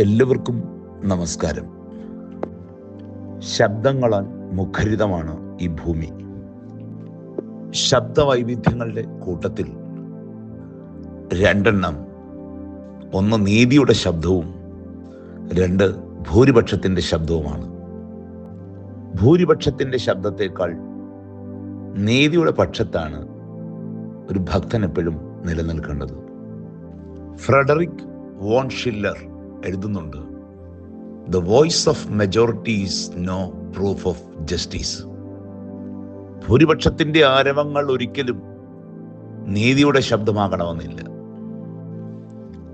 എല്ലാവർക്കും നമസ്കാരം. ശബ്ദങ്ങളാൽ മുഖരിതമാണ് ഈ ഭൂമി. ശബ്ദവൈവിധ്യങ്ങളുടെ കൂട്ടത്തിൽ രണ്ടെണ്ണം. ഒന്ന് നീതിയുടെ ശബ്ദവും രണ്ട് ഭൂരിപക്ഷത്തിന്റെ ശബ്ദവുമാണ്. ഭൂരിപക്ഷത്തിന്റെ ശബ്ദത്തേക്കാൾ നീതിയുടെ പക്ഷത്താണ് ഒരു ഭക്തൻ എപ്പോഴും നിലനിൽക്കേണ്ടത്. ഫ്രെഡറിക് വോൺ ഷില്ലർ എഴുതുന്നുണ്ട്. The voice of majority is no proof of justice ഭൂരിപക്ഷത്തിന്റെ ആരവങ്ങൾ ഒരിക്കലും നീതിയുടെ ശബ്ദമാകണമെന്നില്ല.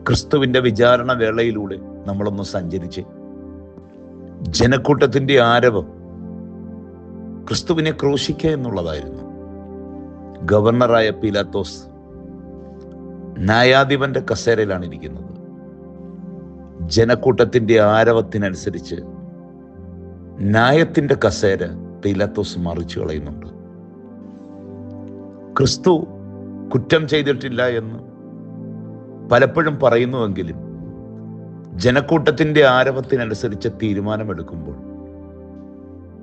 ക്രിസ്തുവിന്റെ വിചാരണ വേളയിലൂടെ നമ്മളൊന്ന് സഞ്ചരിച്ച് ജനക്കൂട്ടത്തിന്റെ ആരവം ക്രിസ്തുവിനെ ക്രൂശിക്കുക എന്നുള്ളതായിരുന്നു. ഗവർണറായ പീലാത്തോസ് ന്യായാധിപന്റെ കസേരയിലാണ് ഇരിക്കുന്നത്. ജനക്കൂട്ടത്തിന്റെ ആരവത്തിനനുസരിച്ച് ന്യായത്തിന്റെ കസേര പീലാത്തോസ് മറിച്ചു കളയുന്നുണ്ട്. ക്രിസ്തു കുറ്റം ചെയ്തിട്ടില്ല എന്ന് പലപ്പോഴും പറയുന്നുവെങ്കിലും ജനക്കൂട്ടത്തിന്റെ ആരവത്തിനനുസരിച്ച് തീരുമാനമെടുക്കുമ്പോൾ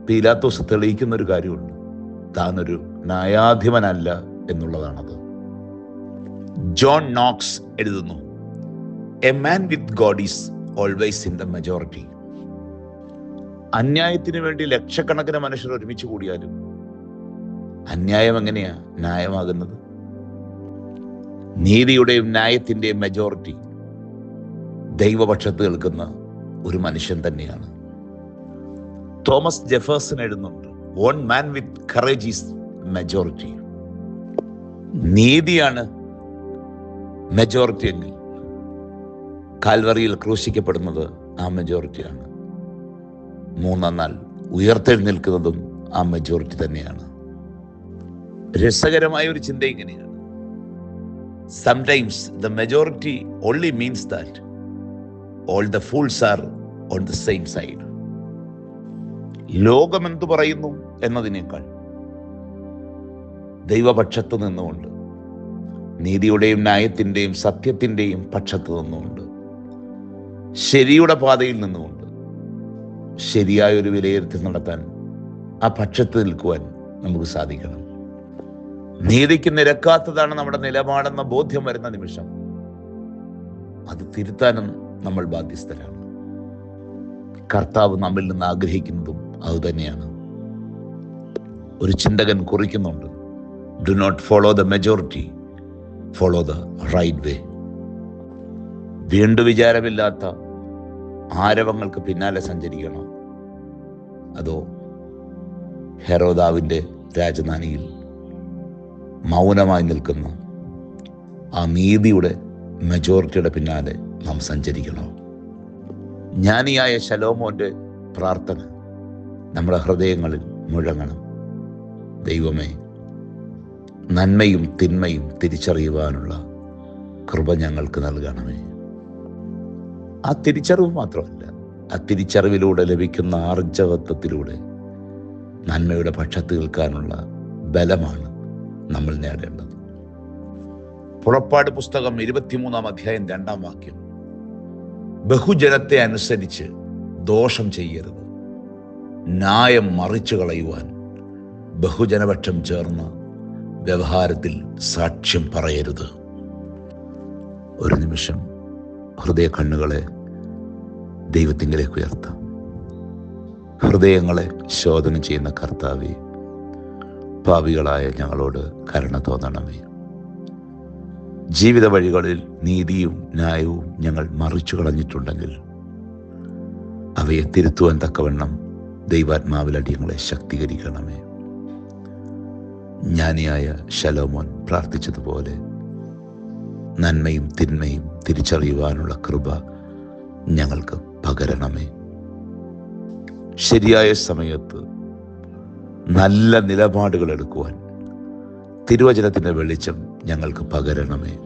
പീലാത്തോസ് തെളിയിക്കുന്ന ഒരു കാര്യമുണ്ട്. താനൊരു ന്യായാധിപനല്ല എന്നുള്ളതാണത്. ജോൺ നോക്സ് എഴുതുന്നു. A man with God is always in the majority അന്യായത്തിന് വേണ്ടി ലക്ഷക്കണക്കിന് മനുഷ്യർ ഒരുമിച്ച് കൂടിയാലും അന്യായം എങ്ങനെയാ ന്യായമാകുന്നത്? നീതിയുടെയും ന്യായത്തിന്റെയും മെജോറിറ്റി ദൈവപക്ഷത്ത് നിൽക്കുന്ന ഒരു മനുഷ്യൻ തന്നെയാണ്. തോമസ് ജെഫേഴ്സൺ എഴുതുന്നുണ്ട് one man with courage is majority നീതിയാണ് majority എങ്കിൽ കാൽവറിയിൽ ക്രൂശിക്കപ്പെടുന്നത് ആ മെജോറിറ്റിയാണ് മൂന്നെന്നാൽ ഉയർത്തെഴുന്നേൽക്കുന്നതും ആ മെജോറിറ്റി തന്നെയാണ്. രസകരമായ ഒരു ചിന്ത ഇങ്ങനെയാണ്. Sometimes the majority only means that all the fools are on the same side ലോകം എന്തു പറയുന്നു എന്നതിനേക്കാൾ ദൈവപക്ഷത്ത് നിന്നുകൊണ്ട് നീതിയുടെയും ന്യായത്തിന്റെയും സത്യത്തിന്റെയും പക്ഷത്ത് നിന്നുകൊണ്ട് ശരിയുടെ പാതയിൽ നിന്നുകൊണ്ട് ശരിയായ ഒരു വിലയിരുത്തൽ നടത്താൻ ആ പക്ഷത്ത് നിൽക്കുവാൻ നമുക്ക് സാധിക്കണം. നീതിക്ക് നിരക്കാത്തതാണ് നമ്മുടെ നിലപാടെന്ന ബോധ്യം വരുന്ന നിമിഷം അത് തിരുത്താനും നമ്മൾ ബാധ്യസ്ഥരാണ്. കർത്താവ് നമ്മിൽ നിന്ന് ആഗ്രഹിക്കുന്നതും അതുതന്നെയാണ് ഒരു ചിന്തകൻ കുറിക്കുന്നുണ്ട് do not follow the majority follow the right way വീണ്ടു വിചാരമില്ലാത്ത ആരവങ്ങൾക്ക് പിന്നാലെ സഞ്ചരിക്കണോ. അതോ ഹെറോദാവിന്റെ രാജധാനിയിൽ മൗനമായി നിൽക്കുന്ന ആ നീതിയുടെ മെജോറിറ്റിയുടെ പിന്നാലെ നാം സഞ്ചരിക്കണോ. ജ്ഞാനിയായ ശലോമോന്റെ പ്രാർത്ഥന നമ്മുടെ ഹൃദയങ്ങളിൽ മുഴങ്ങണം. ദൈവമേ നന്മയും തിന്മയും തിരിച്ചറിയുവാനുള്ള കൃപ ഞങ്ങൾക്ക് നൽകണമേ. ആ തിരിച്ചറിവ് മാത്രമല്ല ആ തിരിച്ചറിവിലൂടെ ലഭിക്കുന്ന ആർജവത്വത്തിലൂടെ നന്മയുടെ പക്ഷത്ത് നിൽക്കാനുള്ള ബലമാണ് നമ്മൾ നേടേണ്ടത്. പുറപ്പാട് പുസ്തകം ഇരുപത്തിമൂന്നാം അധ്യായം രണ്ടാം വാക്യം. ബഹുജനത്തെ അനുസരിച്ച് ദോഷം ചെയ്യരുത്. ന്യായം മറിച്ചു കളയുവാൻ ബഹുജനപക്ഷം ചേർന്ന് വ്യവഹാരത്തിൽ സാക്ഷ്യം പറയരുത്. ഒരു നിമിഷം. ഹൃദയ കണ്ണുകളെ ദൈവത്തിങ്കിലേക്ക് ഉയർത്താം. ഹൃദയങ്ങളെ ശോധന ചെയ്യുന്ന കർത്താവെ ഭാവികളായ ഞങ്ങളോട് കരുണ തോന്നണമേ. ജീവിത വഴികളിൽ നീതിയും ന്യായവും ഞങ്ങൾ മറിച്ചു കളഞ്ഞിട്ടുണ്ടെങ്കിൽ അവയെ തിരുത്തുവാൻ തക്കവണ്ണം ദൈവാത്മാവിൽ അടിയങ്ങളെ ശക്തീകരിക്കണമേ. ജ്ഞാനിയായ ശലോമോൻ പ്രാർത്ഥിച്ചതുപോലെ നന്മയും തിന്മയും തിരിച്ചറിയുവാനുള്ള കൃപ ഞങ്ങൾക്ക് പകരണമേ. ശരിയായ സമയത്ത് നല്ല നിലപാടുകൾ എടുക്കുവാൻ തിരുവചനത്തിന്റെ വെളിച്ചം ഞങ്ങൾക്ക് പകരണമേ.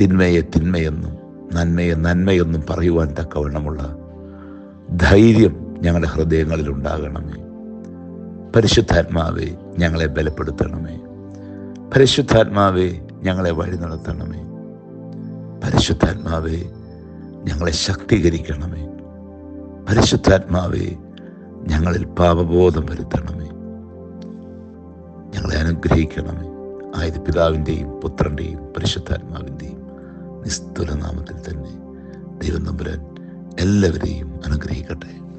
തിന്മയെ തിന്മയെന്നും നന്മയെ നന്മയെന്നും പറയുവാൻ തക്കവണ്ണമുള്ള ധൈര്യം ഞങ്ങളുടെ ഹൃദയങ്ങളിൽ ഉണ്ടാകണമേ. പരിശുദ്ധാത്മാവേ ഞങ്ങളെ ബലപ്പെടുത്തണമേ. പരിശുദ്ധാത്മാവെ ഞങ്ങളെ വഴി നടത്തണമേ. പരിശുദ്ധാത്മാവേ ഞങ്ങളെ ശക്തീകരിക്കണമേ. പരിശുദ്ധാത്മാവേ ഞങ്ങളിൽ പാപബോധം വരുത്തണമേ. ഞങ്ങളെ അനുഗ്രഹിക്കണമേ. ആയത് പിതാവിന്റെയും പുത്രന്റെയും പരിശുദ്ധാത്മാവിന്റെയും നിസ്തുലനാമത്തിൽ തന്നെ ദൈവം നമ്പുരാൻ എല്ലാവരെയും അനുഗ്രഹിക്കട്ടെ.